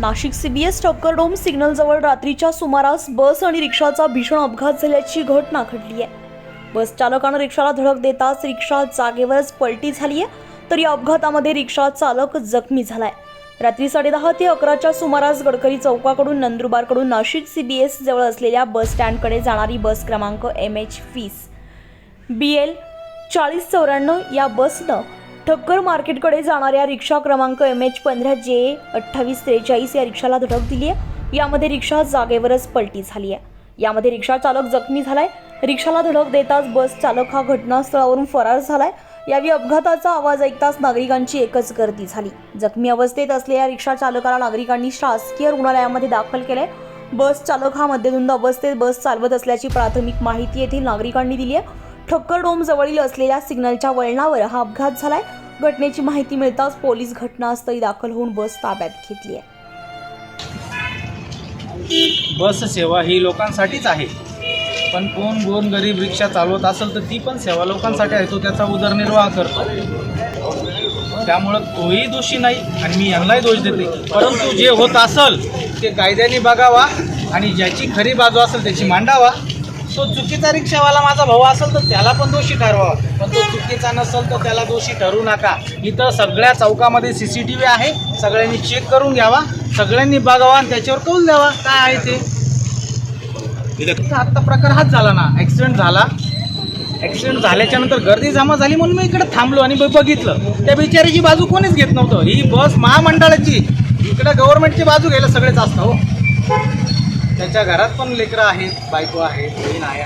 Nashik CBS dome सिग्नलजवळ रात्रीच्या सुमारास बस आणि रिक्षाचा भीषण अपघात झाल्याची घटना घडली आहे. बस चालकानं रिक्षाला धडक देताच रिक्षा जागेवरच पलटी झाली आहे तर या अपघातामध्ये रिक्षा चालक जखमी झालाय. रात्री साडेदहा ते अकराच्या सुमारास गडकरी चौकाकडून नंदुरबारकडून नाशिक सीबीएस जवळ असलेल्या बस स्टँडकडे जाणारी बस क्रमांक एम एच फीस बी एल चाळीस चौऱ्याण्णव या बसनं ठक्कर मार्केटकडे जाणाऱ्या रिक्षा क्रमांक एम एच पंधरा जे अठ्ठावीस त्रेचाळीस या रिक्षाला धडक दिली आहे. यामध्ये रिक्षा जागेवरच पलटी झाली आहे. यामध्ये रिक्षा चालक जखमी झालाय. रिक्षाला धडक देताच बस चालक हा घटनास्थळावरून फरार झालाय. यावेळी अपघाताचा आवाज ऐकताच नागरिकांची एकच गर्दी झाली. जखमी अवस्थेत असलेल्या रिक्षा चालकाला नागरिकांनी शासकीय रुग्णालयामध्ये दाखल केलंय. बस चालक हा मध्यधुंद अवस्थेत बस चालवत असल्याची प्राथमिक माहिती येथील नागरिकांनी दिली आहे. ठक्कर डोम जवळील असलेल्या सिग्नलच्या वळणावर हा अपघात झालाय. घटनेची माहिती मिळताच पोलीस घटनास्थळी दाखल होऊन बस ताब्यात घेतली आहे. बस सेवा ही लोकांसाठीच आहे. पण कोण गोर गरीब रिक्षा चालवत असेल तर ती पण सेवा लोकांसाठी आहे. तो त्याचा उदरनिर्वाह करतो. त्यामुळं तोही दोषी नाही आणि मी यांनाही दोष देते. परंतु जे होत असेल ते कायद्याने बघावा आणि ज्याची खरी बाजू असेल त्याची मांडावा. तो चुकीचा रिक्षावाला माझा भाऊ असेल तर त्याला पण दोषी ठरवावा. पण तो चुकीचा नसेल तर त्याला दोषी ठरवू नका. इथं सगळ्या चौकामध्ये सी सी टी व्ही आहे. सगळ्यांनी चेक करून घ्यावा. सगळ्यांनी बघावा आणि त्याच्यावर कौल द्यावा. काय आहे ते? आत्ता प्रकार हाच झाला ना. ॲक्सिडेंट झाला. ॲक्सिडेंट झाल्याच्यानंतर गर्दी जमा झाली म्हणून मी इकडे थांबलो आणि ब- बघितलं. त्या बिचारीची बाजू कोणीच घेत नव्हतं. ही बस महामंडळाची. इकडे गव्हर्नमेंटची बाजू घ्यायला सगळेच असतं हो. त्याच्या घरात पण लेकरं आहेत बायको आहे बहीण आहे.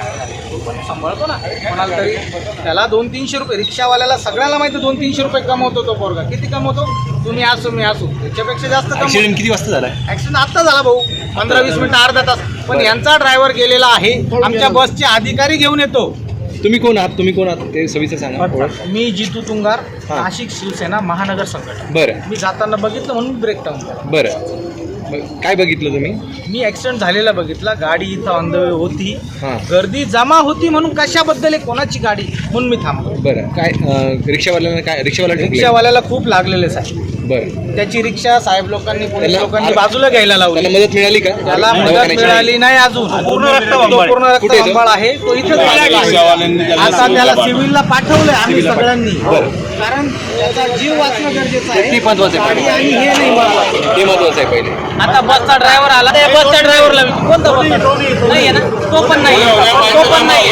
तो पण सांभाळतो ना. कोणाला तरी त्याला दोन तीनशे रुपये रिक्षावाल्याला सगळ्याला माहिती दोन तीनशे रुपये कमवतो तो पोरगा. किती कमवतो? तुम्ही असो मी असो. त्याच्यापेक्षा जास्त ऍक्सिडेंट किती वाजता झाला ऍक्सिडेंट आत्ता झाला भाऊ. पंधरा वीस मिनिटं अर्धा तास. पण यांचा ड्रायव्हर गेलेला आहे. आमच्या बसचे अधिकारी घेऊन येतो. तुम्ही कोण आहात? तुम्ही कोण आहात? ते सविस्तर सांगा. मी जितू तुंगार. नाशिक शिवसेना महानगर संघटना बरं. मी जाताना बघितलं म्हणून ब्रेक टाऊन केला. बरं. मग काय बघितलं तुम्ही? मी ऍक्सिडेंट झालेला बघितला. गाडी इथं ऑन द वे होती. हां. गर्दी जमा होती म्हणून कशाबद्दल आहे कोणाची गाडी म्हणून मी थांबलो. बरं. काय अं, रिक्षावाल्यानं काय रिक्षावाला ठोकले? रिक्षावाल्याला खूप लागलेले साहेब. बरं. त्याची रिक्षा साहेब लोकांनी पोलीस त्याला- लोकांनी बाजूला घ्यायला त्याला लावली मदत मिळाली का? त्याला मदत दवाखान्याची? मिळाली नाही अजून. पूर्ण रक्त पूर्ण रक्त कुठे आहे तो? आहे. आहे. आता त्याला सिव्हिलला पाठवलंय आम्ही सगळ्यांनी. बरं. कारण त्याचा जीव वाचणं गरजेचं ते आहे महत्वाचं आहे गाडी आणि हे नाही महत्वाचं. ते महत्वाचं आहे पहिले आता बसचा ड्रायव्हर आला त्या बसच्या ड्रायव्हरला कोणता बस नाही आहे ना तो पण नाही तो पण नाही